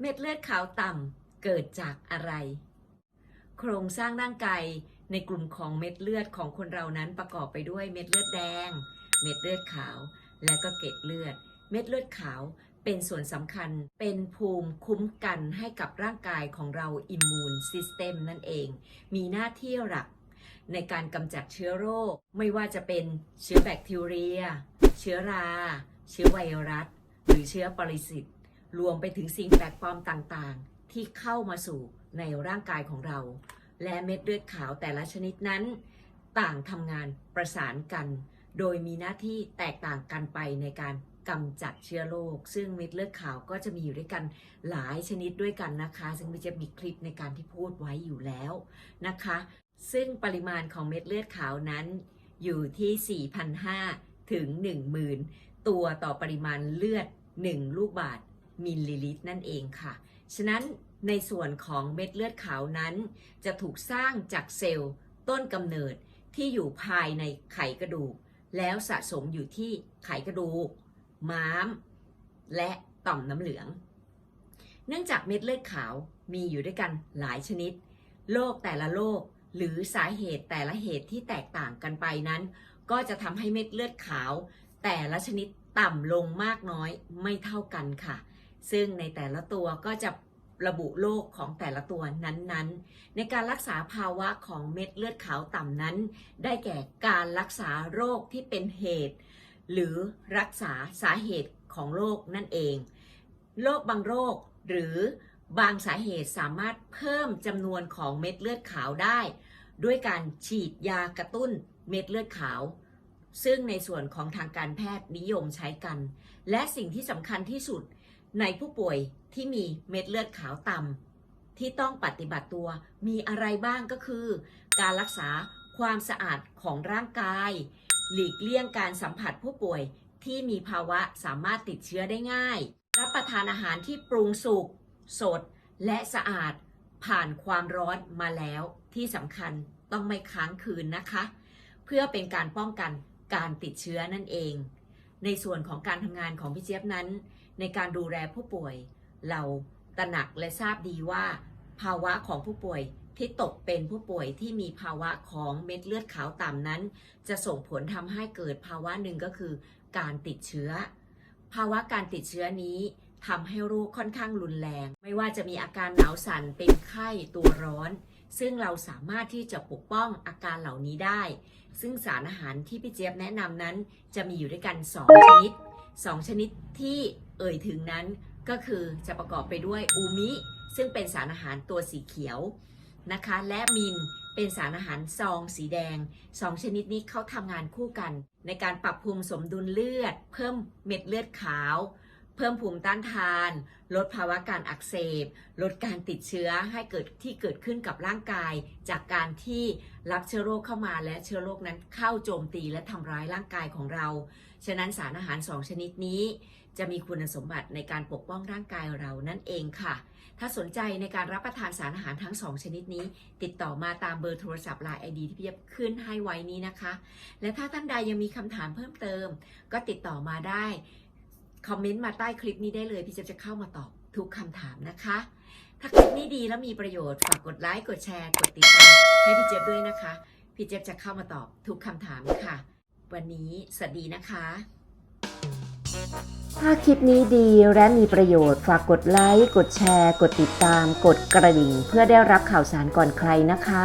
เม็ดเลือดขาวต่ำเกิดจากอะไร โครงสร้างร่างกายในกลุ่มของเม็ดเลือดของคนเรานั้นประกอบไปด้วยเม็ดเลือดแดง เม็ดเลือดขาว และก็เกล็ดเลือด เม็ดเลือดขาวเป็นส่วนสำคัญเป็นภูมิคุ้มกันให้กับร่างกายของเราอิมมูนซิสเต็มนั่นเอง มีหน้าที่หลัก ในการกำจัดเชื้อโรค ไม่ว่าจะเป็นเชื้อแบคทีเรีย เชื้อรา เชื้อไวรัส หรือเชื้อปรสิต รวมไปถึงสิ่งแปลกปลอมต่างๆ ที่เข้ามาสู่ในร่างกายของเรา และเม็ดเลือดขาวแต่ละชนิดนั้น ต่างทำงานประสานกัน โดยมีหน้าที่แตกต่างกันไปในการกำจัดเชื้อโรคซึ่งเม็ดเลือดขาวก็จะมีอยู่ด้วยกันหลายชนิดด้วยกันนะคะ ซึ่งพี่จะมีคลิปในการที่พูดไว้อยู่แล้วนะคะ ซึ่งปริมาณของเม็ดเลือดขาวนั้น อยู่ที่ 4,500 ถึง 10,000 ตัวต่อปริมาณเลือด 1 ลูกบาศก์ มิลลิลิตรนั่นเองค่ะ ฉะนั้นในส่วนของเม็ดเลือดขาวนั้น จะถูกสร้างจากเซลล์ต้นกำเนิดที่อยู่ภายในไขกระดูก แล้วสะสมอยู่ที่ไขกระดูก ม้าม และต่อมน้ำเหลือง เนื่องจากเม็ดเลือดขาวมีอยู่ด้วยกันหลายชนิด โรคแต่ละโรคหรือสาเหตุแต่ละเหตุที่แตกต่างกันไปนั้น ก็จะทำให้เม็ดเลือดขาว แต่ละชนิดต่ำลงมากน้อยไม่เท่ากันค่ะ ซึ่งในแต่ละตัวก็จะระบุโรคของแต่ละตัวนั้นๆ ในการรักษาภาวะของเม็ดเลือดขาวต่ำนั้น ได้แก่การรักษาโรคที่เป็นเหตุ หรือรักษาสาเหตุของโรคนั่นเอง โรคบางโรคหรือบางสาเหตุสามารถเพิ่มจำนวนของเม็ดเลือดขาวได้ ด้วยการฉีดยากระตุ้นเม็ดเลือดขาว ซึ่งในส่วนของทางการแพทย์นิยมใช้กัน และสิ่งที่สำคัญที่สุด ในผู้ป่วยที่มีเม็ดเลือดขาวต่ำที่ต้องปฏิบัติตัวมีอะไรบ้างก็คือ การรักษาความสะอาดของร่างกาย หลีกเลี่ยงการสัมผัสผู้ป่วยที่มีภาวะสามารถติดเชื้อได้ง่าย รับประทานอาหารที่ปรุงสุกสด และสะอาดผ่านความร้อนมาแล้วที่สำคัญต้องไม่ค้างคืนนะคะ เพื่อเป็นการป้องกันการติดเชื้อนั่นเอง ในส่วนของการทำงานของพี่เจี๊ยบนั้น ในการดูแลผู้ป่วย เราตระหนักและทราบดีว่า ภาวะของผู้ป่วยที่ตกเป็นผู้ป่วยที่มีภาวะของเม็ดเลือดขาวต่ำนั้น จะส่งผลทำให้เกิดภาวะหนึ่งก็คือ การติดเชื้อ ภาวะการติดเชื้อนี้ทำให้โรคค่อนข้างรุนแรง ไม่ว่าจะมีอาการหนาวสั่นเป็นไข้ตัวร้อน ซึ่งเราสามารถที่จะปกป้องอาการเหล่านี้ได้ ซึ่งสารอาหารที่พี่เจี๊ยบแนะนำนั้น จะมีอยู่ด้วยกัน 2 ชนิด 2 ชนิดที่เอ่ยถึงนั้นก็คือจะประกอบไปด้วยอูมิซึ่งเป็นสารอาหารตัวสีเขียวนะคะ และมินเป็นสารอาหารซองสีแดง 2 ชนิดนี้เขาทำงานคู่กัน ในการปรับภูมิสมดุลเลือด เพิ่มเม็ดเลือดขาว เพิ่มภูมิต้านทาน ลดภาวะการอักเสบ ลดการติดเชื้อให้เกิดที่เกิดขึ้นกับร่างกาย จากการที่รับเชื้อโรคเข้ามาและเชื้อโรคนั้นเข้าโจมตีและทำร้ายร่างกายของเรา ฉะนั้นสารอาหาร 2 ชนิดนี้ จะมีคุณสมบัติในการปกป้องร่างกายเรานั่นเองค่ะ ถ้าสนใจในการรับประทานสารอาหารทั้ง 2 ชนิดนี้ ติดต่อมาตามเบอร์โทรศัพท์ไลน์ไอดีที่พี่จะขึ้นให้ไว้นี้นะคะ และถ้าท่านใดยังมีคำถามเพิ่มเติม ก็ติดต่อมาได้ คอมเมนต์มาใต้คลิปนี้ได้เลยพี่เจี๊ยบจะเข้ามาตอบทุกคำถามนะคะ ถ้าคลิปนี้ดีแล้วมีประโยชน์ฝากกดไลค์กดแชร์กดติดตามให้พี่เจี๊ยบด้วยนะคะ พี่เจี๊ยบจะเข้ามาตอบทุกคำถามค่ะ วันนี้สวัสดีนะคะ ถ้าคลิปนี้ดีและมีประโยชน์ฝากกดไลค์กดแชร์ กดติดตาม กดกระดิ่ง เพื่อได้รับข่าวสารก่อนใครนะคะ